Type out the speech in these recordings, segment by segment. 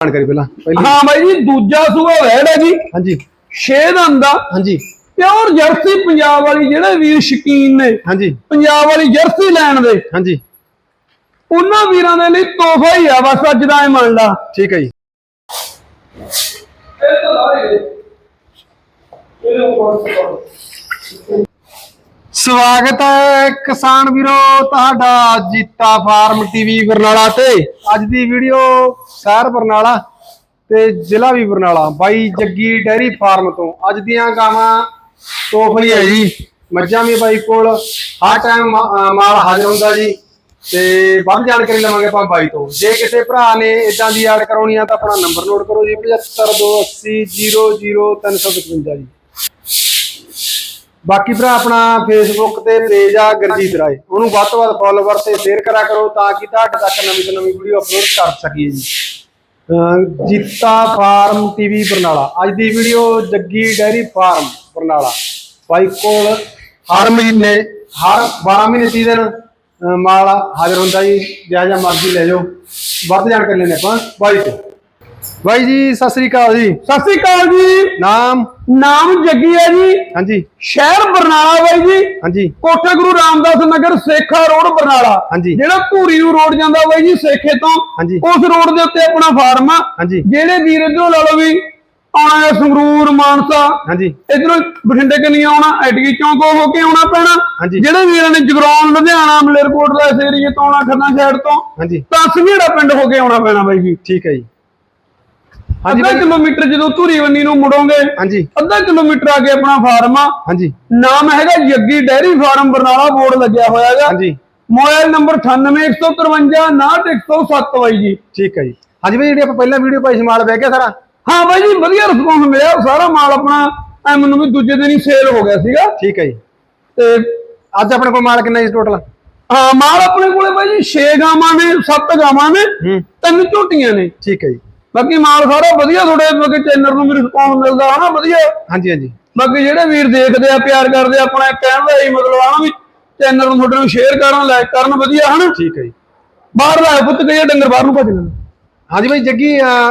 ਜਾਣਕਾਰੀ ਪਹਿਲਾਂ। ਪਹਿਲੀ ਹਾਂ ਬਾਈ ਜੀ ਦੂਜਾ ਸੂਆ ਵੈੜ ਹੈ ਜੀ। ਹਾਂਜੀ। 6 ਦੰਦ ਦਾ ਹਾਂਜੀ। ਪਿਓਰ ਜਰਸੀ ਪੰਜਾਬ ਵਾਲੀ ਜਿਹੜੇ ਵੀਰ ਸ਼ਕੀਨ ਨੇ ਹਾਂਜੀ। ਪੰਜਾਬ ਵਾਲੀ ਜਰਸੀ ਲੈਣ ਦੇ। ਹਾਂਜੀ। ਉਹਨਾਂ ਵੀਰਾਂ ਦੇ ਲਈ ਤੋਹਫਾ ਹੀ ਆ ਬਸ ਅੱਜ ਦਾ ਇਹ ਮੰਨ ਲਾ। ਠੀਕ ਹੈ ਜੀ। ਸਵਾਗਤ ਹੈ ਕਿਸਾਨ ਵੀਰੋ, ਤੁਹਾਡਾ ਜੀਤਾ ਫਾਰਮ ਟੀਵੀ ਬਰਨਾਲਾ ਤੇ। ਅੱਜ ਦੀ ਵੀਡੀਓ ਸ਼ਹਿਰ ਬਰਨਾਲਾ ਤੇ ਜ਼ਿਲ੍ਹਾ ਵੀ ਬਰਨਾਲਾ, ਬਾਈ ਜੱਗੀ ਡੈਰੀ ਫਾਰਮ ਤੋਂ। ਅੱਜ ਦੀਆਂ ਗਾਵਾਂ ਤੋਫਲੀ ਹੈ ਜੀ, ਮੱਝਾਂ ਵੀ ਬਾਈ ਕੋਲ, ਹਰ ਟਾਈਮ ਮਾਲ ਹਾਜ਼ਰ ਹੁੰਦਾ ਜੀ। ਤੇ ਵੱਧ ਜਾਣਕਾਰੀ ਲਵਾਂਗੇ ਆਪਾਂ ਬਾਈ ਤੋਂ। ਜੇ ਕਿਸੇ ਭਰਾ ਨੇ ਇਦਾਂ ਦੀ ਐਡ ਕਰਾਉਣੀ ਆ ਤਾਂ ਆਪਣਾ ਨੰਬਰ ਨੋਟ ਕਰੋ ਜੀ 7528000355 ਜੀ। ਬਾਕੀ ਭਰਾ ਆਪਣਾ ਫੇਸਬੁੱਕ ਤੇ ਪੇਜ ਆ, ਗੁਰਜੀਤ ਰਾਏ। ਉਹਨੂੰ ਵੱਧ ਤੋਂ ਵੱਧ ਫੋਲੋਵਰ ਤੇ ਸ਼ੇਅਰ ਕਰਾ ਕਰੋ ਤਾਂ ਕਿ ਤੁਹਾਡੇ ਤੱਕ ਨਵੀਂ ਤੋਂ ਨਵੀਂ ਵੀਡੀਓ ਅਪਲੋਡ ਕਰ ਸਕੀਏ ਜੀ। ਅਹ ਜੀਤਾ ਫਾਰਮ ਟੀਵੀ ਬਰਨਾਲਾ। ਅੱਜ ਦੀ video Jaggi dairy farm Barnala. ਬਾਈ ਕੋਲ ਹਰ ਮਹੀਨੇ, ਹਰ 12 ਮਹੀਨੇ ਤੀਹ ਦਿਨ ਮਾਲ ਹਾਜ਼ਰ ਹੁੰਦਾ ਜੀ। ਜਿਹਾ ਜਿਹਾ ਮਰਜ਼ੀ ਲੈ ਜਾਓ। ਵੱਧ ਜਾਣਕਾਰੀ ਲੈਣੇ ਆਪਾਂ ਬਾਈ ਤੋਂ। ਬਾਈ ਜੀ ਸਤਿ ਸ੍ਰੀ ਅਕਾਲ ਜੀ। ਸਤਿ ਸ੍ਰੀ ਅਕਾਲ ਜੀ। ਨਾਮ? ਨਾਮ ਜੱਗੀ ਹੈ ਜੀ। ਹਾਂਜੀ। ਸ਼ਹਿਰ ਬਰਨਾਲਾ ਬਾਈ ਜੀ। ਹਾਂਜੀ। ਕੋਠਾ ਗੁਰੂ ਰਾਮਦਾਸ ਨਗਰ ਸੇਖਾ ਰੋਡ ਬਰਨਾਲਾ। ਹਾਂਜੀ। ਜਿਹੜਾ ਧੂਰੀ ਨੂੰ ਰੋਡ ਜਾਂਦਾ ਬਾਈ ਜੀ ਸੇਖੇ ਤੋਂ। ਹਾਂਜੀ। ਉਸ ਰੋਡ ਦੇ ਉੱਤੇ ਆਪਣਾ ਫਾਰਮ ਆ। ਹਾਂਜੀ। ਜਿਹੜੇ ਵੀਰ ਇਧਰੋਂ ਲਾ ਲਓ ਵੀ ਆਉਣਾ ਹੈ ਸੰਗਰੂਰ ਮਾਨਸਾ। ਹਾਂਜੀ। ਇਧਰੋਂ ਬਠਿੰਡੇ ਕਨੀ ਆਉਣਾ ਐਟਕੀ ਚੌਂਕ ਹੋ ਕੇ ਆਉਣਾ ਪੈਣਾ। ਹਾਂਜੀ। ਜਿਹੜੇ ਵੀਰਾਂ ਨੇ ਜਗਰਾਉਂ ਲੁਧਿਆਣਾ ਮਲੇਰਕੋਟ ਦਾ ਇਸ ਏਰੀਏ ਤੋਂ ਆਉਣਾ ਖੰਨਾ ਸਾਈਡ ਤੋਂ। ਹਾਂਜੀ। ਤਾਂ ਸਵੀੜਾ ਪਿੰਡ ਹੋ ਕੇ ਆਉਣਾ ਪੈਣਾ ਬਾਈ ਜੀ। ਠੀਕ ਹੈ ਜੀ। ਹਾਂਜੀ ਅੱਧਾ ਕਿਲੋਮੀਟਰ ਜਦੋਂ ਧੂਰੀ ਵੰਨੀ ਨੂੰ ਮੁੜੋਗੇ ਹਾਂਜੀ। ਅੱਧਾ ਕਿਲੋਮੀਟਰ ਆ ਕੇ ਆਪਣਾ ਫਾਰਮ ਆ। ਹਾਂਜੀ। ਨਾਮ ਹੈਗਾ Jaggi dairy farm Barnala board ਲੱਗਿਆ ਹੋਇਆ ਹੈਗਾ। ਹਾਂਜੀ। ਮੋਬਾਈਲ ਨੰਬਰ 9815599107 ਬਾਈ ਜੀ। ਠੀਕ ਹੈ ਜੀ। ਹਾਂਜੀ ਬਾਈ ਜਿਹੜੀ ਆਪਾਂ ਪਹਿਲਾਂ ਵੀਡੀਓ ਪਾਈ ਸੀ ਮਾਲ ਬਹਿ ਗਿਆ ਸਾਰਾ? ਹਾਂ ਬਾਈ ਜੀ ਵਧੀਆ ਰਿਸਪੌਂਸ ਮਿਲਿਆ। ਸਾਰਾ ਮਾਲ ਆਪਣਾ ਐ ਮੈਨੂੰ ਵੀ ਦੂਜੇ ਦਿਨ ਹੀ ਸੇਲ ਹੋ ਗਿਆ ਸੀਗਾ। ਠੀਕ ਹੈ ਜੀ। ਤੇ ਅੱਜ ਆਪਣੇ ਕੋਲ ਮਾਲ ਕਿੰਨਾ ਜੀ ਟੋਟਲ ਹਾਂ ਮਾਲ ਆਪਣੇ ਕੋਲੇ ਬਾਈ ਜੀ 6 ਗਾਵਾਂ ਨੇ 7 ਗਾਵਾਂ ਨੇ ਤਿੰਨ ਝੋਟੀਆਂ ਨੇ। ਠੀਕ ਹੈ ਜੀ। ਬਾਕੀ ਮਾਲ ਸਾਰਾ ਵਧੀਆ ਤੁਹਾਡੇ ਬਾਕੀ ਚੈਨਲ ਨੂੰ ਵੀ ਰਿਸਪੌਂਸ ਮਿਲਦਾ ਹਨਾ ਵਧੀਆ। ਹਾਂਜੀ ਹਾਂਜੀ। ਬਾਕੀ ਜਿਹੜੇ ਵੀਰ ਦੇਖਦੇ ਆ ਪਿਆਰ ਕਰਦੇ ਆ ਆਪਣਾ ਕਹਿਣ ਦਾ ਇਹ ਮਤਲਬ ਆ ਨਾ ਵੀ ਚੈਨਲ ਨੂੰ ਤੁਹਾਡੇ ਨੂੰ ਸ਼ੇਅਰ ਕਰਨ ਲਾਈਕ ਕਰਨ ਵਧੀਆ ਹਨਾ ਠੀਕ ਹੈ ਜੀ। ਬਾਹਰ ਦਾ ਪੁੱਤ ਕਈ ਡੰਗਰ ਬਾਹਰ ਨੂੰ ਭੱਜ ਲੈਂਦੇ। ਹਾਂਜੀ ਬਾਈ ਜੱਗੀ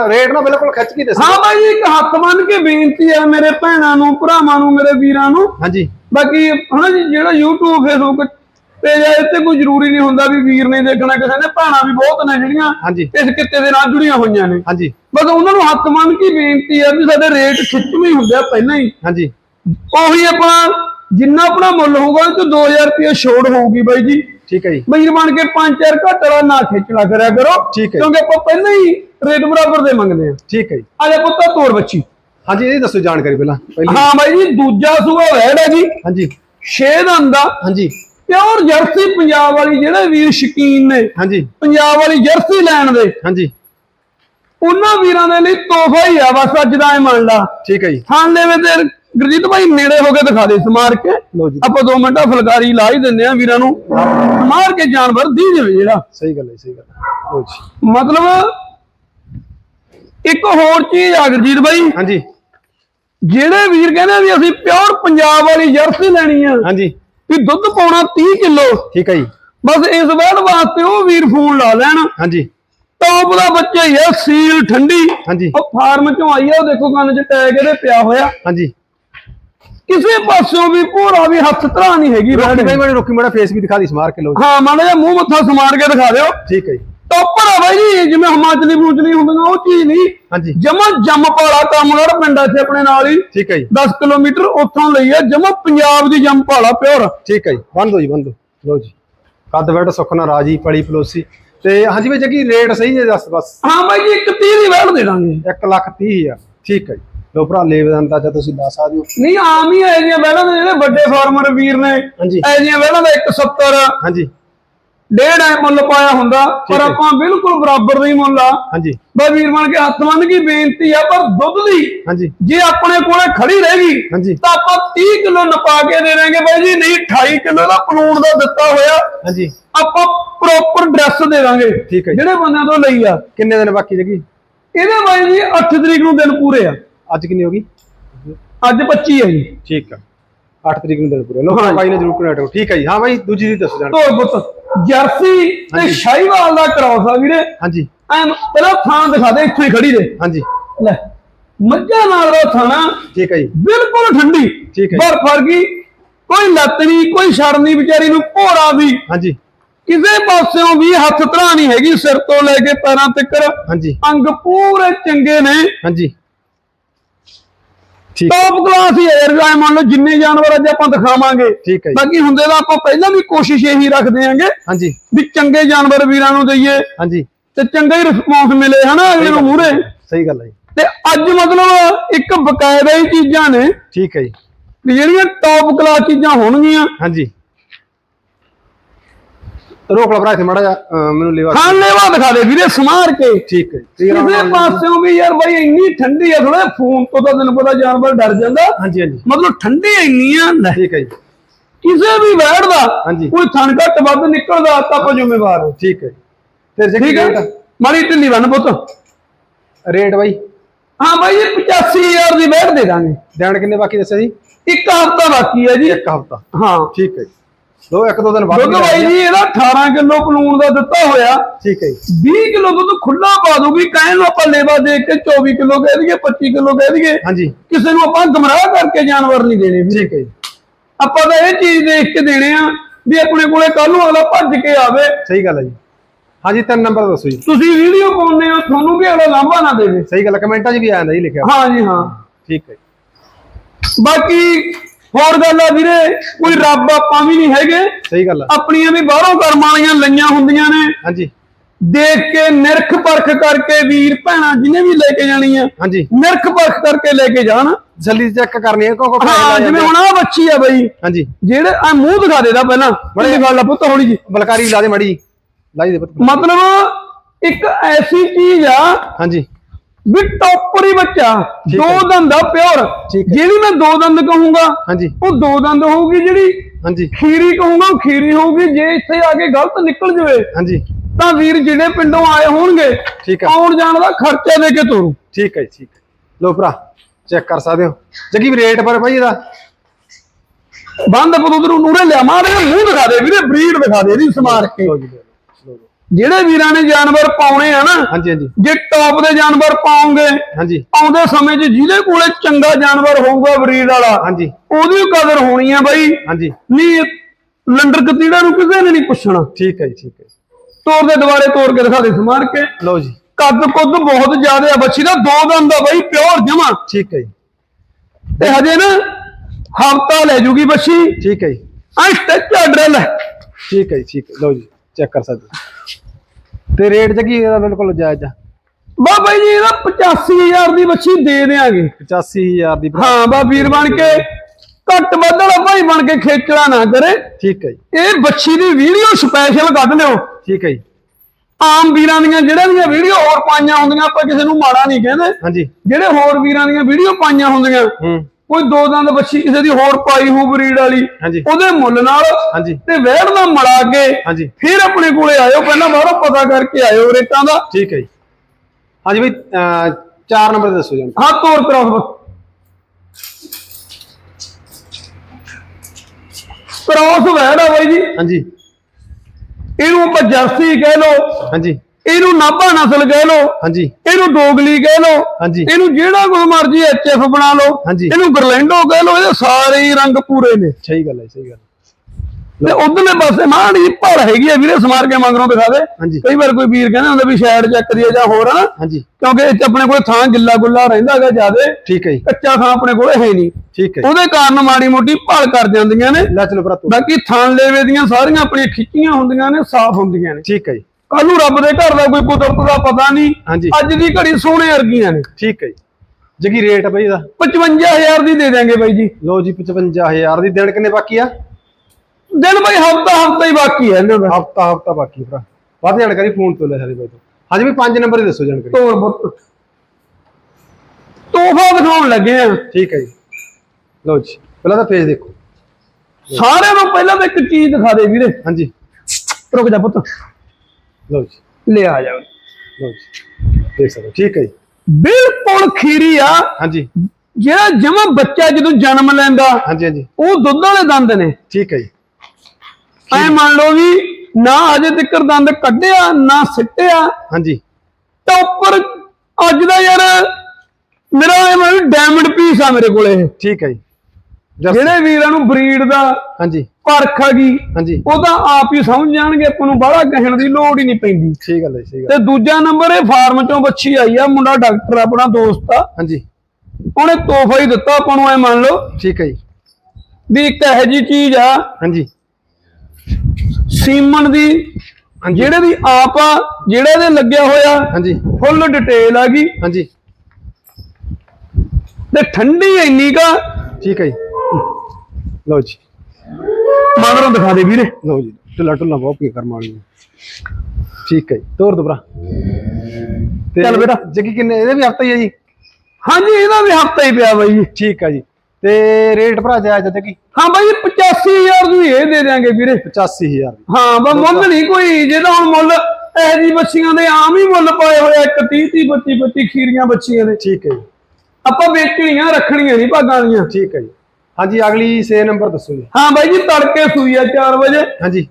ਰੇਟ ਨਾ ਬਿਲਕੁਲ ਖਿੱਚ ਕੇ ਦੱਸੋ। ਹਾਂ ਬਾਈ ਇੱਕ ਹੱਥ ਬੰਨ ਕੇ ਬੇਨਤੀ ਆ ਮੇਰੇ ਭੈਣਾਂ ਨੂੰ ਭਰਾਵਾਂ ਨੂੰ ਮੇਰੇ ਵੀਰਾਂ ਨੂੰ। ਹਾਂਜੀ। ਬਾਕੀ ਹਨਾ ਜੀ ਜਿਹੜਾ YouTube Facebook ਪੇਜ ਆ ਇੱਥੇ ਕੋਈ ਜ਼ਰੂਰੀ ਨਹੀਂ ਹੁੰਦਾ ਵੀ ਵੀਰ ਨੇ ਦੇਖਣਾ ਕਿਸੇ ਨੇ ਭੈਣਾਂ ਵੀ ਬਹੁਤ ਨੇ ਜਿਹੜੀਆਂ ਹਾਂਜੀ। ਇਸ ਕਿੱਤੇ ਦੇ ਨਾਲ ਜੁੜੀਆਂ ਹੋਈਆਂ ਨੇ। ਹਾਂਜੀ। ਬਸ ਉਹਨਾਂ ਨੂੰ ਹੱਥ ਬੰਨ ਕੇ ਬੇਨਤੀ ਆ ਵੀ ਸਾਡੇ ਰੇਟ ਖਿੱਚਵੇਂ ਹੁੰਦੇ ਆ ਪਹਿਲਾਂ ਹੀ। ਹਾਂਜੀ। ਉਹੀ ਆਪਣਾ ਜਿੰਨਾ ਆਪਣਾ ਮੁੱਲ ਹੋਊਗਾ ਉਹ ਤੋਂ 2000 ਰੁਪਏ ਛੋੜ ਹੋਊਗੀ ਬਾਈ ਜੀ। ਠੀਕ ਹੈ ਜੀ। ਬਈ ਬਣ ਕੇ 5-4 ਘੱਟ ਵਾਲਾ ਨਾ ਖੇਚਣਾ ਕਰਿਆ ਕਰੋ ਠੀਕ ਹੈ। ਕਿਉਂਕਿ ਆਪਾਂ ਪਹਿਲਾਂ ਹੀ ਰੇਟ ਬਰਾਬਰ ਦੇ ਮੰਗਦੇ ਆ। ਠੀਕ ਹੈ ਜੀ। ਆ ਜਾ ਪੁੱਤਾ ਤੋੜ ਬੱਚੀ ਹਾਂਜੀ ਇਹ ਦੱਸੋ ਜਾਣਕਾਰੀ ਪਹਿਲਾਂ। ਪਹਿਲੀ ਹਾਂ ਬਾਈ ਜੀ ਦੂਜਾ ਸੂਆ ਵੈੜ ਹੈ ਜੀ। ਹਾਂਜੀ। 6 ਦੰਦ ਦਾ ਹਾਂਜੀ। ਪਿਓਰ ਜਰਸੀ ਪੰਜਾਬ ਵਾਲੀ ਜਿਹੜੇ ਵੀਰ ਸ਼ਕੀਨ ਨੇ ਹਾਂਜੀ। ਪੰਜਾਬ ਵਾਲੀ ਜਰਸੀ ਲੈਣ ਦੇ ਹਾਂਜੀ। ਉਹਨਾਂ ਵੀਰਾਂ ਦੇ ਲਈ ਤੋਹਫਾ ਹੀ ਆ ਬਸ ਅੱਜ ਦਾ ਇਹ ਮੰਨ ਲਾ। ਠੀਕ ਹੈ ਜੀ। ਥਾਂ ਲੈਵੇ ਤੇ ਗੁਰਜੀਤ ਭਾਈ ਨੇੜੇ ਹੋ ਕੇ ਦਿਖਾ ਦੇ ਸਮਾਰ ਕੇ। ਆਪਾਂ 2 ਮਿੰਟਾਂ ਫੁਲਕਾਰੀ ਲਾ ਹੀ ਦਿੰਦੇ ਆ ਵੀਰਾਂ ਨੂੰ। ਸਮਾਰ ਕੇ ਜਾਨਵਰ ਦੀ ਜਾਵੇ ਜਿਹੜਾ। ਸਹੀ ਗੱਲ ਹੈ ਸਹੀ ਗੱਲ ਹੈ। ਮਤਲਬ ਇੱਕ ਹੋਰ ਚੀਜ਼ ਆ ਗੁਰਜੀਤ ਭਾਈ। ਹਾਂਜੀ। ਜਿਹੜੇ ਵੀਰ ਕਹਿੰਦੇ ਵੀ ਅਸੀਂ ਪਿਓਰ ਪੰਜਾਬ ਵਾਲੀ ਜਰਸੀ ਲੈਣੀ ਆ। ਹਾਂਜੀ। ਵੀ ਦੁੱਧ ਪਾਉਣਾ 30 ਕਿਲੋ। ਠੀਕ ਹੈ ਜੀ। ਬਸ ਇਸ ਵੈਦ ਵਾਸਤੇ ਉਹ ਵੀਰ ਫੋਨ ਲਾ ਲੈਣ। ਹਾਂਜੀ। ਟੌਪ ਦਾ ਬੱਚਾ ਹੀ ਆ ਸੀਲ ਠੰਡੀ। ਹਾਂਜੀ। ਉਹ ਫਾਰਮ ਚੋਂ ਆਈ ਆ ਉਹ ਦੇਖੋ ਕੰਨ 'ਚ ਟੈਗ ਇਹਦੇ ਪਿਆ ਹੋਇਆ। ਹਾਂਜੀ। ਕਿਸੇ ਪਾਸਿਓਂ ਵੀ ਭੋਰਾ ਵੀ ਹੱਥ ਧਰਾ ਨਹੀਂ ਹੈਗੀ ਰੋਕੀ ਬਾਈ ਮੈਨੂੰ ਰੋਕੀ ਮੇਰਾ ਫੇਸ ਵੀ ਦਿਖਾ ਦੀ ਸਮਾਰ ਕੇ ਜੀ। ਹਾਂ ਮਾੜਾ ਜਿਹਾ ਮੂੰਹ ਮੱਥਾ ਸਮਾਰ ਕੇ ਦਿਖਾ ਦਿਓ। ਠੀਕ ਹੈ ਜੀ। ਆ ਬਾਈ ਜੀ ਜਿਵੇਂ ਹਿਮਾਚਲੀ ਬੂਚਲੀ ਹੁੰਦੀਆਂ ਉਹ ਚੀਜ਼ ਨਹੀਂ। ਹਾਂਜੀ। ਜਮਾ ਜੰਮ ਪਾਲਾ ਕਾਮਗੜ ਪਿੰਡ ਇੱਥੇ ਆਪਣੇ ਨਾਲ ਹੀ। ਠੀਕ ਹੈ ਜੀ। 10 ਕਿਲੋਮੀਟਰ ਉੱਥੋਂ ਲਈ ਆ ਜਮਾ ਪੰਜਾਬ ਦੀ ਜੰਮ ਪਾਲਾ ਪਿਓਰ। ਠੀਕ ਹੈ ਜੀ ਬੰਦ ਹੋ ਜੀ ਬੰਦ ਲਓ ਜੀ। ਕੱਦ ਬੈਠ ਸੁਖਨਾ ਰਾਜੀ ਪਲੀ ਪਲੋਸੀ। ਤੇ ਹਾਂਜੀ ਬਾਈ ਜੱਗੀ ਰੇਟ ਸਹੀ ਹੈ ਦੱਸ ਬਸ। ਹਾਂ ਬਾਈ ਜੀ ਇੱਕ 30 ਦੀ ਦੇ ਦਾਂਗੇ। 1 ਲੱਖ 30 ਹਜ਼ਾਰ। ਠੀਕ ਹੈ ਜੀ। ਲੋ ਭਰਾ ਲੇਵ ਦਾ ਅੰਦਾਜ਼ਾ ਤੁਸੀਂ ਲਾ ਸਕਦੇ ਹੋ। ਨਹੀਂ ਆਮ ਹੀ ਇਹ ਜੀਆਂ ਵੈਲਾਂ ਦੇ ਜਿਹੜੇ ਵੱਡੇ ਫਾਰਮਰ ਵੀਰ ਨੇ। ਹਾਂਜੀ। ਇਹ ਜੀਆਂ ਵੈਲਾਂ ਦਾ 170 ਹਾਂਜੀ। ਡੇਢ ਐ ਮੁੱਲ ਪਾਇਆ ਹੁੰਦਾ ਪਰ। ਆਪਾਂ ਬਿਲਕੁਲ ਬਰਾਬਰ ਦਾ ਹੀ ਮੁੱਲ ਆ। ਹਾਂਜੀ। ਬਈ ਵੀਰ ਬਣ ਕੇ ਹੱਥ ਬੰਨ ਕੇ ਬੇਨਤੀ ਆ ਪਰ ਦੁੱਧ ਦੀ ਹਾਂਜੀ। ਜੇ ਆਪਣੇ ਕੋਲੇ ਖੜੀ ਰਹੇਗੀ ਹਾਂਜੀ। ਤਾਂ ਆਪਾਂ 30 ਕਿਲੋ ਨਪਾ ਕੇ ਦੇ ਦੇਵਾਂਗੇ ਬਾਈ ਜੀ ਨਹੀਂ 28 ਕਿਲੋ ਦਾ ਪਲੂਣ ਦਾ ਦਿੱਤਾ ਹੋਇਆ। ਹਾਂਜੀ। ਆਪਾਂ ਪ੍ਰੋਪਰ ਡਰੈਸ ਦੇ ਦਾਂਗੇ ਠੀਕ ਹੈ। ਜਿਹੜੇ ਬੰਦਿਆਂ ਤੋਂ ਲਈ ਆ। ਕਿੰਨੇ ਦਿਨ ਬਾਕੀ ਜੱਗੀ ਇਹਦੇ ਬਾਈ ਜੀ 8 ਤਰੀਕ ਨੂੰ ਦਿਨ ਪੂਰੇ ਆ। ਅੱਜ ਕਿੰਨੀ ਹੋ ਗਈ? ਅੱਜ 25 ਹੈ ਜੀ। ਠੀਕ ਆ। 8 ਤਰੀਕ ਨੂੰ ਦਿਨ ਪੂਰੇ। ਲੋ ਭਾਈ ਨੇ ਜਰੂਰ ਕਨੈਕਟ ਕਰੋ ਠੀਕ ਹੈ ਜੀ। ਹਾਂ ਬਾਈ ਦੂਜੀ ਦੀ ਦੱਸੋ ਜਾਣ ਤੋਰ ਪੁੱਤ ਜਰਸੀ ਤੇ ਹਾਂਜੀ। ਸ਼ਾਹੀਵਾਲ ਦਾ ਕ੍ਰਾਸ ਆ ਵੀਰੇ। ਹਾਂਜੀ। ਐ ਪਹਿਲਾਂ ਥਾਂ ਦਿਖਾ ਦੇ ਇੱਥੇ ਖੜੀ ਦੇ। ਹਾਂਜੀ। ਲੈ ਮੱਝਾਂ ਨਾਲ ਦਾ ਥਾਣਾ। ਠੀਕ ਹੈ ਜੀ। ਬਿਲਕੁਲ ਠੰਡੀ। ਠੀਕ ਹੈ। ਬਰਫ ਵਰਗੀ ਕੋਈ ਲੱਤ ਨਹੀਂ ਕੋਈ ਛੜ ਨਹੀਂ ਵਿਚਾਰੀ ਨੂੰ ਭੋਰਾ ਵੀ। ਹਾਂਜੀ। ਕਿਸੇ ਪਾਸਿਓਂ ਵੀ ਹੱਥ ਧਰਾ ਨਹੀਂ ਹੈਗੀ ਸਿਰ ਤੋਂ ਲੈ ਕੇ ਪੈਰਾਂ ਤੱਕ। ਹਾਂਜੀ। ਅੰਗ ਪੂਰੇ ਚੰਗੇ ਨੇ। ਹਾਂਜੀ। ਟੌਪ ਕਲਾਸ ਹੀ ਹੈ ਯਾਰ ਮੰਨ ਲਓ ਜਿੰਨੇ ਜਾਨਵਰ ਅੱਜ ਆਪਾਂ ਦਿਖਾਵਾਂਗੇ। ਠੀਕ ਹੈ ਬਾਕੀ ਹੁੰਦੇ ਤਾਂ ਆਪਾਂ ਪਹਿਲਾਂ ਵੀ ਕੋਸ਼ਿਸ਼ ਇਹੀ ਰੱਖਦੇ ਆਂਗੇ ਹਾਂਜੀ। ਵੀ ਚੰਗੇ ਜਾਨਵਰ ਵੀਰਾਂ ਨੂੰ ਦਈਏ। ਹਾਂਜੀ। ਤੇ ਚੰਗਾ ਹੀ ਰਿਸਪੌਂਸ ਮਿਲੇ ਹਨਾ ਅਗਲੇ ਨੂੰ ਮੂਹਰੇ। ਸਹੀ ਗੱਲ ਹੈ ਜੀ। ਤੇ ਅੱਜ ਮਤਲਬ ਇੱਕ ਬਕਾਇਦਾ ਹੀ ਚੀਜ਼ਾਂ ਨੇ ਠੀਕ ਹੈ ਜੀ। ਜਿਹੜੀਆਂ ਟੌਪ ਕਲਾਸ ਚੀਜ਼ਾਂ ਹੋਣਗੀਆਂ। ਹਾਂਜੀ। ਰੋਕ ਲਾ ਭਰਾ ਇੱਥੇ ਮੜਾ ਜਾ ਮੈਨੂੰ ਲੈਵਾ ਖਾਣ ਲੈਵਾ ਦਿਖਾ ਦੇ ਵੀਰੇ ਸਮਾਰ ਕੇ। ਠੀਕ ਹੈ ਜੀ। ਕਿਸੇ ਪਾਸਿਓਂ ਵੀ ਯਾਰ ਬਾਈ ਇੰਨੀ ਠੰਡੀ ਆ ਥੋੜਾ ਫੋਨ ਤੋਂ ਤਾਂ ਤੈਨੂੰ ਪਤਾ ਜਾਨਵਰ ਡਰ ਜਾਂਦਾ। ਹਾਂਜੀ ਹਾਂਜੀ। ਮਤਲਬ ਠੰਡੀ ਇੰਨੀ ਆ ਠੀਕ ਹੈ ਜੀ। ਕਿਸੇ ਵੀ ਵੈੜ ਦਾ। ਕੋਈ ਥਣ ਘੱਟ ਵੱਧ ਨਿਕਲਦਾ ਤਾਂ ਆਪਾਂ ਜ਼ਿੰਮੇਵਾਰ ਹਾਂ। ਠੀਕ ਹੈ ਤੇ ਜੇ ਠੀਕ ਹੈ। ਮਾੜੀ ਢਿੱਲੀ ਬਣ ਪੁੱਤ। ਰੇਟ ਬਾਈ। ਹਾਂ ਬਾਈ ਇਹ 85000 ਦੀ ਵੈੜ ਦੇ ਦਾਂਗੇ। ਦੇਣ ਕਿੰਨੇ ਬਾਕੀ ਦੱਸਿਆ ਜੀ? ਇੱਕ ਹਫ਼ਤਾ ਬਾਕੀ ਹੈ ਜੀ। ਇੱਕ ਹਫਤਾ। ਹਾਂ। ਠੀਕ ਹੈ ਜੀ। ਲੋ ਇੱਕ ਦੋ ਦਿਨ ਬਾਅਦ ਦੁੱਧ ਬਾਈ ਜੀ ਇਹਦਾ 18 ਕਿਲੋ ਪਲੂਣ ਦਾ ਦਿੱਤਾ ਹੋਇਆ। ਠੀਕ ਹੈ ਜੀ। 20 ਕਿਲੋ ਦੁੱਧ ਖੁੱਲਾ ਪਾ ਦੂਗੀ ਕਹਿਣ ਨੂੰ ਆਪਾਂ ਲੇਵਾ ਦੇ ਕੇ 24 ਕਿਲੋ ਕਹਿ ਦਈਏ 25 ਕਿਲੋ ਕਹਿ ਦਈਏ। ਹਾਂਜੀ। ਕਿਸੇ ਨੂੰ ਆਪਾਂ ਗਮਰਾਹ ਕਰਕੇ ਜਾਨਵਰ ਨਹੀਂ ਦੇਣੇ ਵੀਰੇ। ਠੀਕ ਹੈ ਜੀ। ਆਪਾਂ ਤਾਂ ਇਹ ਚੀਜ਼ ਦੇਖ ਕੇ ਦੇਣੇ ਆ ਵੀ ਆਪਣੇ ਕੋਲੇ ਕੱਲ ਨੂੰ ਅਗਲਾ ਭੱਜ ਕੇ ਆਵੇ। ਸਹੀ ਗੱਲ ਹੈ ਜੀ। ਹਾਂਜੀ ਤਿੰਨ ਨੰਬਰ ਦੱਸੋ ਜੀ। ਤੁਸੀਂ ਵੀਡੀਓ ਪਾਉਂਦੇ ਹੋ ਤੁਹਾਨੂੰ ਵੀ ਅਗਲਾ ਲਾਂਭਾ ਨਾ ਦੇਵੇ। ਸਹੀ ਗੱਲ ਕਮੈਂਟਾਂ 'ਚ ਵੀ ਆ ਜਾਂਦਾ ਜੀ ਲਿਖਿਆ। ਹਾਂ ਜੀ ਹਾਂ। ਠੀਕ ਹੈ ਬਾਕੀ ਹੋਰ ਗੱਲ ਆ ਵੀਰੇ ਕੋਈ ਰੱਬ ਆਪਾਂ ਵੀ ਨਹੀਂ ਹੈਗੇ। ਸਹੀ ਗੱਲ ਹੈ ਆਪਣੀਆਂ ਵੀ ਬਾਹਰੋਂ ਕਰਮ ਵਾਲੀਆਂ ਲਈਆਂ ਹੁੰਦੀਆਂ ਨੇ। ਹਾਂਜੀ। ਦੇਖ ਕੇ ਨਿਰਖ ਪਰਖ ਕਰਕੇ ਵੀਰ ਭੈਣਾਂ ਜਿਹਨੇ ਵੀ ਲੈ ਕੇ ਜਾਣੀ ਆ ਹਾਂਜੀ। ਨਿਰਖ ਪਰਖ ਕਰਕੇ ਲੈ ਕੇ ਜਾਣ। ਜਲਦੀ ਚੈੱਕ ਕਰਨੀ ਹੈ ਕੋ ਕੋ ਹਾਂ ਜਿਵੇਂ ਹੁਣ ਆ ਬੱਚੀ ਆ ਬਈ। ਹਾਂਜੀ। ਜਿਹੜੇ ਆ ਮੂੰਹ ਦਿਖਾ ਦੇਦਾ ਪਹਿਲਾਂ ਬੜੀ ਗੱਲ ਆ ਪੁੱਤ ਹੌਲੀ ਜੀ ਬਲਕਾਰੀ ਲਾ ਦੇ ਮੜੀ ਲਾਈ ਦੇ ਪੁੱਤ। ਮਤਲਬ ਇੱਕ ਐਸੀ ਚੀਜ਼ ਆ ਹਾਂਜੀ। ਵੀ ਟੌਪਰ ਹੀ ਬੱਚਾ। ਦੋ। ਦੰਦ ਆ ਪਿਓਰ। ਜਿਹੜੀ ਮੈਂ ਦੋ ਦੰਦ ਕਹੂੰਗਾ ਹਾਂਜੀ। ਉਹ ਦੋ ਦੰਦ ਹੋਊਗੀ ਜਿਹੜੀ ਹਾਂਜੀ। ਖੀਰੀ ਕਹੂੰਗਾ ਉਹ ਖੀਰੀ ਹੋਊਗੀ। ਜੇ ਇੱਥੇ ਆ ਕੇ ਗਲਤ ਨਿਕਲ ਜਵੇ ਹਾਂਜੀ। ਤਾਂ ਵੀਰ ਜਿਹੜੇ ਪਿੰਡੋਂ ਆਏ ਹੋਣਗੇ ਠੀਕ ਹੈ। ਆਉਣ ਜਾਣ ਦਾ ਖਰਚਾ ਦੇ ਕੇ ਤੋਰੂ। ਠੀਕ ਹੈ ਠੀਕ ਹੈ। ਲੋ ਭਰਾ ਚੈੱਕ ਕਰ ਸਕਦੇ ਹੋ। ਜੱਗੀ ਵੀ ਰੇਟ ਪਰ ਭਾਈ ਇਹਦਾ। ਬੰਦ ਪਤੂ ਨੂੰ ਨੂਰੇ ਲਿਆ ਮਾਰੇ ਮੂੰਹ ਦਿਖਾ ਦੇ ਵੀਰੇ ਬਰੀਡ ਦਿਖਾ ਦੇ ਇਹਦੀ ਸਮਾਰ ਕੇ। ਜਿਹੜੇ ਵੀਰਾਂ ਨੇ ਜਾਨਵਰ ਪਾਉਣੇ ਆ ਨਾ ਹਾਂਜੀ ਹਾਂਜੀ। ਜੇ ਟੌਪ ਦੇ ਜਾਨਵਰ ਪਾਉਂਗੇ ਹਾਂਜੀ। ਆਉਂਦੇ ਸਮੇਂ 'ਚ ਜਿਹਦੇ ਕੋਲੇ ਚੰਗਾ ਜਾਨਵਰ ਹੋਊਗਾ ਬਰੀਡ ਵਾਲਾ ਹਾਂਜੀ। ਉਹਦੀ ਕਦਰ ਹੋਣੀ ਆ ਬਾਈ। ਹਾਂਜੀ। ਨਹੀਂ ਲੰਡਰ ਕਤੀੜਾ ਨੂੰ ਕਿਸੇ ਨੇ ਨਹੀਂ ਪੁੱਛਣਾ। ਠੀਕ ਹੈ ਜੀ ਠੀਕ ਹੈ ਤੋਰ ਦੇ ਦੁਆਰੇ ਤੋੜ ਕੇ ਦਿਖਾ ਦੇ ਸਮਾਰ ਕੇ। ਲਓ ਜੀ। ਕੱਦ ਕੁੱਦ ਬਹੁਤ ਜ਼ਿਆਦਾ ਆ ਬੱਚੀ ਦਾ ਦੋ ਦੰਦ ਆ ਬਾਈ ਪਿਓਰ ਜਮਾ। ਠੀਕ ਹੈ ਜੀ। ਤੇ ਹਜੇ ਨਾ ਹਫਤਾ ਲੈ ਜੂਗੀ ਬੱਚੀ ਠੀਕ ਹੈ ਜੀ। ਆ ਸਟੈਚ ਡਰਲ ਠੀਕ ਹੈ ਜੀ ਠੀਕ ਹੈ। ਲਓ ਜੀ ਚੈੱਕ ਕਰ ਸਕਦੇ। ਤੇ ਰੇਟ ਜੱਗੀ ਇਹਦਾ ਬਿਲਕੁਲ ਜਾਇਜ਼ ਆ? ਬਾ ਬਾਈ ਜੀ ਇਹਦਾ 85000 ਦੀ ਬੱਚੀ ਦੇ ਦੇਾਂਗੇ 85000 ਦੀ ਹਾਂ ਬਾ ਵੀਰ ਬਣ ਕੇ ਘੱਟ ਵੱਧ ਵਾਲਾ ਭਾਈ ਬਣ ਕੇ ਖੇਚਲਾ ਨਾ ਕਰੇ। ਠੀਕ ਹੈ ਜੀ। ਇਹ ਬੱਚੀ ਦੀ ਵੀਡੀਓ ਸਪੈਸ਼ਲ ਕੱਢ ਲਿਓ। ਠੀਕ ਹੈ ਜੀ। ਆਮ ਵੀਰਾਂ ਦੀਆਂ ਜਿਹੜੀਆਂ ਦੀਆਂ ਵੀਡੀਓ ਹੋਰ ਪਾਈਆਂ ਹੁੰਦੀਆਂ ਆਪਾਂ ਕਿਸੇ ਨੂੰ ਮਾੜਾ ਨਹੀਂ ਕਹਿੰਦੇ। ਹਾਂਜੀ। ਜਿਹੜੇ ਹੋਰ ਵੀਰਾਂ ਦੀਆਂ ਵੀਡੀਓ ਪਾਈਆਂ ਹੁੰਦੀਆਂ ਹੂੰ। ਕੋਈ ਦੋ ਦੰਦ ਬੱਚੀ ਕਿਸੇ ਦੀ ਹੋਰ ਪਾਈ ਹੋ ਬਰੀਡ ਵਾਲੀ ਹਾਂਜੀ। ਉਹਦੇ ਮੁੱਲ ਨਾਲ ਹਾਂਜੀ। ਤੇ ਵਹਿੜ ਨਾਲ ਮਿਲਾ ਕੇ ਹਾਂਜੀ। ਫਿਰ ਆਪਣੇ ਕੋਲੇ ਆਇਓ ਪਹਿਲਾਂ ਬਾਹਰੋਂ ਪਤਾ ਕਰਕੇ ਆਇਓ ਰੇਟਾਂ ਦਾ। ਠੀਕ ਹੈ ਜੀ। ਹਾਂਜੀ ਬਈ ਚਾਰ ਨੰਬਰ ਤੇ ਦੱਸੋ ਜੀ ਹਾਂ ਤੋਰ ਕਰਾਓ। ਬਸ ਕ੍ਰਾਸ ਵੈੜ ਆ ਬਾਈ ਜੀ। ਹਾਂਜੀ। ਇਹਨੂੰ ਆਪਾਂ ਜਰਸੀ ਕਹਿ ਲਓ। ਹਾਂਜੀ। ਇਹਨੂੰ ਨਾਭਾ ਨਸਲ ਕਹਿ ਲਓ। ਹਾਂਜੀ। ਇਹਨੂੰ ਦੋਗਲੀ ਕਹਿ ਲਓ। ਹਾਂਜੀ। ਇਹਨੂੰ ਜਿਹੜਾ ਕੋਈ ਮਰਜ਼ੀ ਐਚਐਫ ਬਣਾ ਲਓ। ਹਾਂਜੀ। ਇਹਨੂੰ ਗਰਲੈਂਡੋ ਕਹਿ ਲਓ ਇਹਦੇ ਸਾਰੇ ਹੀ ਰੰਗ ਪੂਰੇ ਨੇ। ਸਹੀ ਗੱਲ ਹੈ ਸਹੀ ਗੱਲ ਤੇ ਉਧਰਲੇ ਪਾਸੇ ਮਾੜੀ ਭੜ ਹੈਗੀ ਆ ਵੀਰੇ ਸਮਾਰ ਕੇ ਮੰਗਰੋਂ ਦਿਖਾ ਦੇ। ਕਈ ਵਾਰ ਕੋਈ ਵੀਰ ਕਹਿੰਦੇ ਹੁੰਦੇ ਵੀ ਸ਼ਾਇਦ ਚੱਕ ਦੀ ਜਾਂ ਹੋਰ ਆ ਨਾ ਹਾਂਜੀ। ਕਿਉਂਕਿ ਇੱਥੇ ਆਪਣੇ ਕੋਲ ਥਾਂ ਗਿੱਲਾ ਗੁੱਲਾ ਰਹਿੰਦਾ ਹੈਗਾ ਜਿਆਦੇ। ਠੀਕ ਹੈ ਜੀ। ਕੱਚਾ ਥਾਂ ਆਪਣੇ ਕੋਲ ਹੈ ਨਹੀਂ। ਠੀਕ ਹੈ। ਉਹਦੇ ਕਾਰਨ ਮਾੜੀ ਮੋਟੀ ਭੜ ਕਰ ਜਾਂਦੀਆਂ ਨੇ। ਲੈ ਚਲੋ ਭਰਾ ਬਾਕੀ ਥਾਂ ਲੇਵੇ ਦੀਆਂ ਸਾਰੀਆਂ ਆਪਣੀਆਂ ਖਿੱਚੀਆਂ ਹੁੰਦੀਆਂ ਨੇ ਸਾਫ਼ ਹੁੰਦੀਆਂ ਨੇ। ਠੀਕ ਹੈ ਜੀ। ਕੱਲ ਨੂੰ ਰੱਬ ਦੇ ਘਰ ਦਾ ਕੋਈ ਕੁਦਰਤ ਦਾ ਪਤਾ ਨਹੀਂ। ਹਾਂਜੀ। ਅੱਜ ਦੀ ਘੜੀ ਸੋਹਣੇ ਵਰਗੀਆਂ ਨੇ। ਠੀਕ ਹੈ ਜੀ। ਜੱਗੀ ਰੇਟ ਬਈ ਇਹਦਾ? 55000 ਦੀ ਦੇ ਦਿਆਂਗੇ ਬਾਈ ਜੀ। ਲਓ ਜੀ 55000 ਦੀ ਦਿਨ ਕਿੰਨੇ ਬਾਕੀ ਆ? ਦਿਨ ਬਾਈ ਹਫਤਾ ਹਫਤਾ ਹੀ ਬਾਕੀ ਹੈ ਇਹਨਾਂ ਦਾ। ਹਫਤਾ ਹਫਤਾ ਬਾਕੀ ਭਰਾ। ਵੱਧ ਜਾਣਕਾਰੀ ਫੋਨ ਤੋਂ ਲੈ ਸਕਦੇ ਬਾਈ ਤੋਂ ਹਾਂਜੀ ਵੀ ਪੰਜ ਨੰਬਰ ਹੀ ਦੱਸੋ ਜਾਣਕਾਰੀ। ਤੋੜ ਬੁੱਤ ਤੋਹਫਾ ਦਿਖਾਉਣ ਲੱਗੇ ਆ। ਠੀਕ ਹੈ ਜੀ। ਲਓ ਜੀ ਪਹਿਲਾਂ ਤਾਂ ਪੇਜ ਦੇਖੋ। ਸਾਰਿਆਂ ਤੋਂ ਪਹਿਲਾਂ ਤਾਂ ਇੱਕ ਚੀਜ਼ ਦਿਖਾ ਦੇ ਵੀਰੇ। ਹਾਂਜੀ। ਰੁਕ ਜਾ ਪੁੱਤ। ਲਓ ਜੀ। ਲੈ ਆ ਜਾ ਲਓ ਜੀ। ਦੇਖ ਸਕਦੇ ਹੋ। ਠੀਕ ਹੈ ਜੀ। ਬਿਲਕੁਲ ਖੀਰੀ ਆ। ਹਾਂਜੀ। ਜਿਹੜਾ ਜਮਾ ਬੱਚਾ ਜਦੋਂ ਜਨਮ ਲੈਂਦਾ ਹਾਂਜੀ ਹਾਂਜੀ। ਉਹ ਦੁੱਧ ਵਾਲੇ ਦੰਦ ਨੇ। ਠੀਕ ਹੈ ਜੀ। ਐ ਮੰਨ ਲਓ ਵੀ ਨਾ ਅਜੇ ਤੱਕ ਦੰਦ ਕੱਢਿਆ ਨਾ ਸਿੱਟਿਆ। ਹਾਂਜੀ। ਟੌਪਰ ਅੱਜ ਦਾ ਯਾਰ ਮੇਰਾ ਇਹ ਮੈਂ ਡਾਇਮੰਡ ਪੀਸ ਆ ਮੇਰੇ ਕੋਲੇ। ਠੀਕ ਹੈ ਜੀ। ਜਿਹੜੇ ਵੀਰਾਂ ਨੂੰ ਬਰੀਡ ਦਾ ਹਾਂਜੀ। ਪਰਖ ਹੈਗੀ ਹਾਂਜੀ। ਉਹ ਤਾਂ ਆਪ ਹੀ ਸਮਝ ਜਾਣਗੇ ਆਪਾਂ ਨੂੰ ਬਾਹਲਾ ਕਹਿਣ ਦੀ ਲੋੜ ਹੀ ਨਹੀਂ ਪੈਂਦੀ। ਠੀਕ ਗੱਲ ਹੈ ਸਹੀ ਗੱਲ ਤੇ ਦੂਜਾ ਨੰਬਰ ਇਹ ਫਾਰਮ ਚੋਂ ਬੱਚੀ ਆਈ ਆ ਮੁੰਡਾ ਡਾਕਟਰ ਆਪਣਾ ਦੋਸਤ ਆ। ਹਾਂਜੀ। ਉਹਨੇ ਤੋਹਫਾ ਹੀ ਦਿੱਤਾ ਆਪਾਂ ਨੂੰ ਐ ਮੰਨ ਲਓ। ਠੀਕ ਹੈ ਜੀ। ਵੀ ਇੱਕ ਇਹੋ ਜੀ ਚੀਜ਼ ਆ ਹਾਂਜੀ। ਸੀਮਨ ਦੀ ਜਿਹੜੇ ਦੀ ਆਪ ਆ ਜਿਹੜੇ ਦੇ ਲੱਗਿਆ ਹੋਇਆ ਹਾਂਜੀ। ਫੁੱਲ ਡਿਟੇਲ ਆ ਗਈ। ਹਾਂਜੀ। ਤੇ ਠੰਡੀ ਇੰਨੀ ਕਾ ਠੀਕ ਹੈ ਜੀ। ਲਓ ਜੀ। ਮਗਰੋਂ ਦਿਖਾ ਦੇ ਵੀਰੇ। ਲਓ ਜੀ ਢਿੱਲਾ ਢੁੱਲਾ ਬਹੁਤ ਪੀ ਕਰਮ ਵਾਲੀ ਠੀਕ ਹੈ ਜੀ ਤੋਰ ਦੁਬਰਾ ਤੇ ਚੱਲ ਬੇਟਾ। ਜੱਗੀ ਕਿੰਨੇ ਇਹਦੇ ਵੀ ਹਫਤਾ ਹੀ ਹੈ ਜੀ? ਹਾਂਜੀ ਇਹਦਾ ਵੀ ਹਫਤਾ ਹੀ ਪਿਆ ਬਾਈ। ਠੀਕ ਹੈ ਜੀ। ਤੇ ਰੇਟ ਭਰਾ ਜਾਇਜ਼ ਜੱਗੀ? ਹਾਂ ਬਾਈ 85000 ਨੂੰ ਇਹ ਦੇ ਦਿਆਂਗੇ ਵੀਰੇ। 85000 ਹਾਂ ਬਸ ਮੁੱਲ ਨਹੀਂ ਕੋਈ ਜਿਹਦਾ ਹੁਣ ਮੁੱਲ ਇਹ ਜੀ ਬੱਚੀਆਂ ਦੇ ਆਮ ਹੀ ਮੁੱਲ ਪਾਏ ਹੋਏ ਆ ਇੱਕ 30 30 32 32 ਖੀਰੀਆਂ ਬੱਚੀਆਂ ਦੇ। ਠੀਕ ਹੈ ਜੀ। ਆਪਾਂ ਵੇਚਣੀਆਂ ਰੱਖਣੀਆਂ ਨਹੀਂ ਭਾਗਾਂ ਵਾਲੀਆਂ। ਠੀਕ ਹੈ ਜੀ। ਹਾਂਜੀ ਅਗਲੀ 6 ਨੰਬਰ ਦੱਸੋ ਜੀ। ਹਾਂ ਬਾਈ ਜੀ ਤੜਕੇ ਸੂਈ ਆ 4 ਵਜੇ। ਹਾਂਜੀ।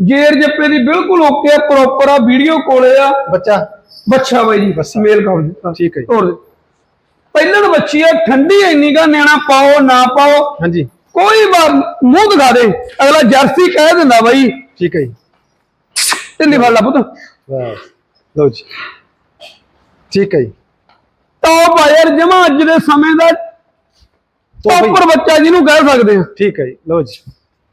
ਜੇਰ ਜੱਪੇ ਦੀ ਬਿਲਕੁਲ ਓਕੇ ਪ੍ਰੋਪਰ ਆ ਵੀਡੀਓ ਕੋਲੇ ਆ। ਬੱਚਾ? ਬੱਚਾ ਬਾਈ ਜੀ ਬੱਚਾ। ਮੇਲ ਕਰ ਠੀਕ ਹੈ ਜੀ। ਹੋਰ। ਪਹਿਲਣ ਬੱਚੀ ਆ ਠੰਡੀ ਇੰਨੀ ਗਾ ਨਿਆਣਾ ਪਾਓ ਨਾ ਪਾਓ। ਹਾਂਜੀ। ਕੋਈ ਵਾਰ ਮੂੰਹ ਦਿਖਾ ਦੇ। ਅਗਲਾ ਜਰਸੀ ਕਹਿ ਦਿੰਦਾ ਬਾਈ। ਠੀਕ ਹੈ ਜੀ। ਢਿੱਲੀ ਫੜ ਲਾ ਪੁੱਤ। ਵਾਹ। ਲਓ ਜੀ। ਠੀਕ ਹੈ ਜੀ। ਟੌਪ ਆ ਯਾਰ ਜਮਾ ਅੱਜ ਦੇ ਸਮੇਂ ਦਾ। ਟੌਪਰ ਬੱਚਾ ਜਿਹਨੂੰ ਕਹਿ ਸਕਦੇ ਆ। ਠੀਕ ਹੈ ਜੀ ਲਓ ਜੀ।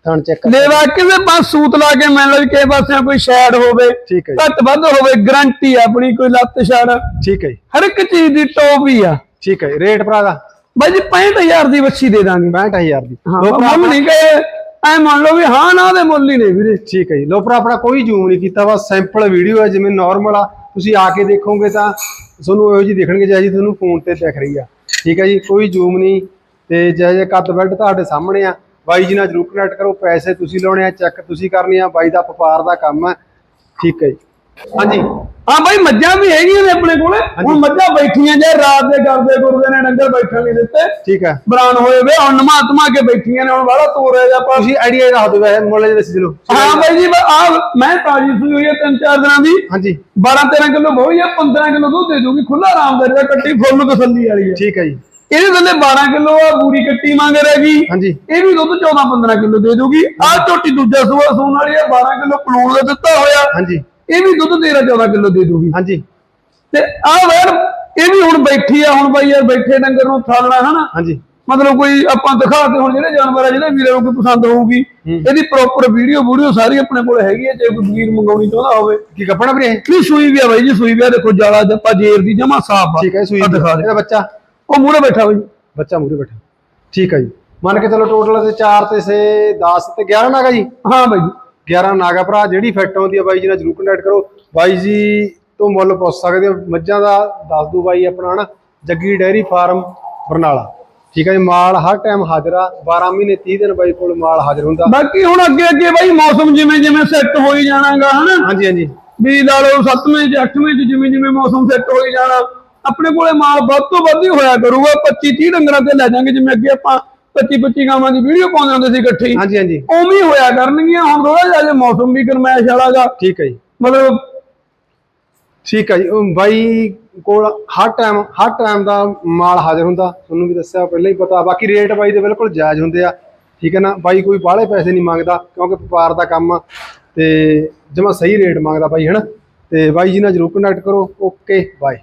ਥਣ ਚੈੱਕ ਲੈਵਾ ਕਿਸੇ ਪਾਸ ਸੂਤ ਲਾ ਕੇ ਮੰਨ ਲਓ ਕਿਸੇ ਪਾਸੇ ਕੋਈ ਸ਼ੈਡ ਹੋਵੇ ਠੀਕ ਹੈ ਜੀ। ਘੱਟ ਵੱਧ ਹੋਵੇ ਗਰੰਟੀ ਆਪਣੀ ਕੋਈ ਲੱਤ ਛਾੜ ਠੀਕ ਹੈ ਜੀ। ਹਰ ਇੱਕ ਚੀਜ਼ ਦੀ ਟੌਪ ਹੀ ਆ। ਠੀਕ ਹੈ ਜੀ ਰੇਟ ਭਰਾ ਦਾ? ਬਾਈ ਜੀ 65000 ਦੀ ਬੱਚੀ ਦੇ ਦਾਂਗੇ। 65000 ਦੀ। ਹਾਂ ਲੋ ਭਰਾ ਮੁੱਲ ਨਹੀਂ ਕਹੇ। ਐ ਮੰਨ ਲਓ ਵੀ ਹਾਂ ਨਾ ਦੇ ਮੁੱਲ ਹੀ ਨੇ ਵੀਰੇ। ਠੀਕ ਹੈ ਜੀ। ਲੋ ਆਪਣਾ ਕੋਈ ਜ਼ੂਮ ਨਹੀਂ ਕੀਤਾ ਬਸ ਸੈਂਪਲ ਵੀਡੀਓ ਹੈ ਜਿਵੇਂ ਨਾਰਮਲ ਆ। ਤੁਸੀਂ ਆ ਕੇ ਦੇਖੋਗੇ ਤਾਂ ਤੁਹਾਨੂੰ ਇਹੋ ਜੀ ਦਿਖਣਗੇ ਜੀ ਤੁਹਾਨੂੰ ਫੋਨ ਤੇ ਦਿਖ ਰਹੀ ਆ। ਠੀਕ ਹੈ ਜੀ ਕੋਈ ਜ਼ੂਮ ਨਹੀਂ। ਤੇ ਜਿਹੋ ਜਿਹੇ ਕੱਦ ਬੈਲਟ ਤੁਹਾਡੇ ਸਾਹਮਣੇ ਆ ਬਾਈ ਜੀ ਨਾਲ ਜਰੂਰ ਕਨੈਕਟ ਕਰੋ ਪੈਸੇ ਤੁਸੀਂ ਲਾਉਣੇ ਆ ਚੈੱਕ ਤੁਸੀਂ ਕਰਨੇ ਆ ਬਾਈ ਦਾ ਵਪਾਰ ਦਾ ਕੰਮ ਹੈ ਠੀਕ ਹੈ ਜੀ। ਹਾਂਜੀ। ਹਾਂ ਬਾਈ ਮੱਝਾਂ ਵੀ ਹੈਗੀਆਂ ਨੇ ਆਪਣੇ ਕੋਲੇ। ਹੁਣ ਮੱਝਾਂ ਬੈਠੀਆਂ ਜੇ ਰਾਤ ਦੇ ਕਰਦੇ ਗੁਰਦੇ ਨੇ ਡੰਗਰ ਬੈਠਣ ਨਹੀਂ ਦਿੱਤੇ। ਠੀਕ ਹੈ। ਬਰਾਨ ਹੋਏ ਵੇ ਹੁਣ ਨਮਾਤਮਾ ਕੇ ਬੈਠੀਆਂ ਨੇ ਹੁਣ ਵਾਲਾ ਤੋਰਿਆ ਜਾ ਪਾ ਤੁਸੀਂ ਆਈਡੀਆ ਦੱਸ ਦਿਓ ਵੈਸੇ ਮੁੱਲ ਜਿਹੇ ਦੱਸ ਦਿਓ। ਹਾਂ ਬਾਈ ਜੀ ਆ ਮੈਂ ਤਾਜੀ ਸੂਈ ਹੋਈ ਹੈ ਤਿੰਨ ਚਾਰ ਦਿਨਾਂ ਦੀ। ਹਾਂਜੀ। 12 13 ਕਿਲੋ ਹੋਈ ਹੈ 15 ਕਿਲੋ ਦੁੱਧ ਦੇ ਦੂਗੀ ਖੁੱਲਾ ਆਰਾਮਦਾਰੀ ਦਾ ਕੱਟੀ ਫੁੱਲ ਤਸੱਲੀ ਵਾਲੀ ਹੈ। ਠੀਕ ਹੈ ਜੀ। ਇਹਦੇ ਥੱਲੇ 12 ਕਿਲੋ ਆ ਪੂਰੀ ਕੱਟੀ ਮੰਗ ਰਹੇਗੀ ਹਾਂਜੀ। ਇਹ ਵੀ ਦੁੱਧ 14 15 ਕਿਲੋ ਦੇ ਦੂਗੀ ਆ ਝੋਟੀ ਦੂਜਾ ਸੂਆ ਸੂਣ ਵਾਲੀ ਆ 12 ਕਿਲੋ ਪਲੂਣ ਦਾ ਦਿੱਤਾ ਹੋਇਆ। ਹਾਂਜੀ। ਇਹ ਵੀ ਦੁੱਧ 13 14 ਕਿਲੋ ਦੇ ਦੂਗੀ ਹਾਂਜੀ। ਤੇ ਆ ਵੈਰ ਇਹ ਵੀ ਹੁਣ ਬੈਠੀ ਆ ਹੁਣ ਬਾਈ ਯਾਰ ਬੈਠੇ ਡੰਗਰ ਨੂੰ ਥਾਲਣਾ ਹਨਾ? ਹਾਂਜੀ। ਮਤਲਬ ਕੋਈ ਆਪਾਂ ਦਿਖਾ ਕੇ ਹੁਣ ਜਿਹੜੇ ਜਾਨਵਰ ਆ ਜਿਹੜੇ ਵੀਰਾਂ ਨੂੰ ਕੋਈ ਪਸੰਦ ਹੋਊਗੀ ਇਹਦੀ ਪ੍ਰੋਪਰ ਵੀਡੀਓ ਵੀਡੀਓ ਸਾਰੀ ਆਪਣੇ ਕੋਲ ਹੈਗੀ ਹੈ ਜੇ ਕੋਈ ਵੀਰ ਮੰਗਾਉਣੀ ਚਾਹੁੰਦਾ ਹੋਵੇ। ਕੀ ਕੱਪੜਾ ਵੀਰੇ? ਨਹੀਂ ਸੂਈ ਵੀ ਆ ਬਾਈ ਜੀ ਸੂਈ ਵੀ ਆ ਦੇਖੋ ਜਾਲਾ ਜੱਪਾ ਜੇਰ ਦੀ ਜਮਾ ਸਾਫ਼ ਆ। ਠੀਕ ਹੈ ਸੂਈ ਦਿਖਾ ਦੇ। ਇਹਦਾ ਬੱਚਾ। ਉਹ ਮੂਹਰੇ ਬੈਠਾ ਬਾਈ ਬੱਚਾ ਮੂਰੇ ਬੈਠਾ। ਠੀਕ ਹੈ ਜੀ। ਮੰਨ ਕੇ ਚਲੋ ਟੋਟਲ ਤੇ 4 ਤੇ ਸੇ 10 ਤੇ 11 ਨਾਗਾ ਜੀ। ਹਾਂ ਬਾਈ ਜੀ। 11 ਨਾਗਾ ਭਰਾ ਜਿਹੜੀ ਫਿੱਟ ਆਉਂਦੀ ਆ ਬਾਈ ਜੀ ਨਾਲ ਜਰੂਰ ਕੰਟੈਕਟ ਕਰੋ। ਬਾਈ ਜੀ ਤੋਂ ਮੁੱਲ ਪੁੱਛ ਸਕਦੇ ਹੋ। ਮੱਝਾਂ ਦਾ ਦੱਸ ਦੂ ਬਾਈ ਆਪਣਾ ਹਨਾ? Jaggi dairy farm Barnala. ਠੀਕ ਹੈ ਜੀ ਮਾਲ ਹਰ ਟਾਈਮ ਹਾਜ਼ਰ ਆ। 12 ਮਹੀਨੇ 30 ਦਿਨ ਬਾਈ ਕੋਲ ਮਾਲ ਹਾਜ਼ਰ ਹੁੰਦਾ। ਬਾਕੀ ਹੁਣ ਅੱਗੇ ਅੱਗੇ ਬਾਈ ਮੌਸਮ ਜਿਵੇਂ ਜਿਵੇਂ ਸੈੱਟ ਹੋਈ ਜਾਣਾਗਾ ਹਨਾ? ਹਾਂਜੀ ਹਾਂਜੀ। ਵੀ ਲਾ ਲਓ 7ਵੇਂ ਚ 8ਵੇਂ ਚ ਜਿਵੇਂ ਜਿਵੇਂ ਮੌਸਮ ਸੈੱਟ ਹੋਈ ਜਾਣਾ। ਆਪਣੇ ਕੋਲੇ ਮਾਲ ਵੱਧ ਤੋਂ ਵੱਧ ਹੀ ਹੋਇਆ ਕਰੂਗਾ 25 30 ਡੰਗਰਾਂ ਤੇ ਲੈ ਜਾਾਂਗੇ ਜਿਵੇਂ ਅੱਗੇ ਆਪਾਂ 25 25 ਗਾਵਾਂ ਦੀ ਵੀਡੀਓ ਪਾਉਂਦੇ ਹੁੰਦੇ ਸੀ ਇਕੱਠੀ। ਹਾਂਜੀ ਹਾਂਜੀ। ਉਵੇਂ ਹੋਇਆ ਕਰਨਗੀਆਂ ਹੁਣ ਥੋੜਾ ਜਿਹਾ ਜੇ ਮੌਸਮ ਵੀ ਗਰਮੈਸ਼ ਵਾਲਾਗਾ। ਠੀਕ ਹੈ ਜੀ। ਮਤਲਬ ਠੀਕ ਹੈ ਜੀ ਬਾਈ ਕੋਲ ਹਰ ਟਾਈਮ ਹਰ ਟਾਈਮ ਦਾ ਮਾਲ ਹਾਜ਼ਰ ਹੁੰਦਾ ਤੁਹਾਨੂੰ ਵੀ ਦੱਸਿਆ ਪਹਿਲਾਂ ਹੀ ਪਤਾ ਬਾਕੀ ਰੇਟ ਬਾਈ ਦੇ ਬਿਲਕੁਲ ਜਾਇਜ਼ ਹੁੰਦੇ ਆ। ਠੀਕ ਹੈ ਨਾ ਬਾਈ ਕੋਈ ਬਾਹਲੇ ਪੈਸੇ ਨਹੀਂ ਮੰਗਦਾ ਕਿਉਂਕਿ ਵਪਾਰ ਦਾ ਕੰਮ ਆ ਤੇ ਜਮਾ ਸਹੀ ਰੇਟ ਮੰਗਦਾ ਬਾਈ ਹਨਾ? ਤੇ ਬਾਈ ਜੀ ਨਾਲ ਜਰੂਰ ਕੰਟੈਕਟ ਕਰੋ ਓਕੇ ਬਾਏ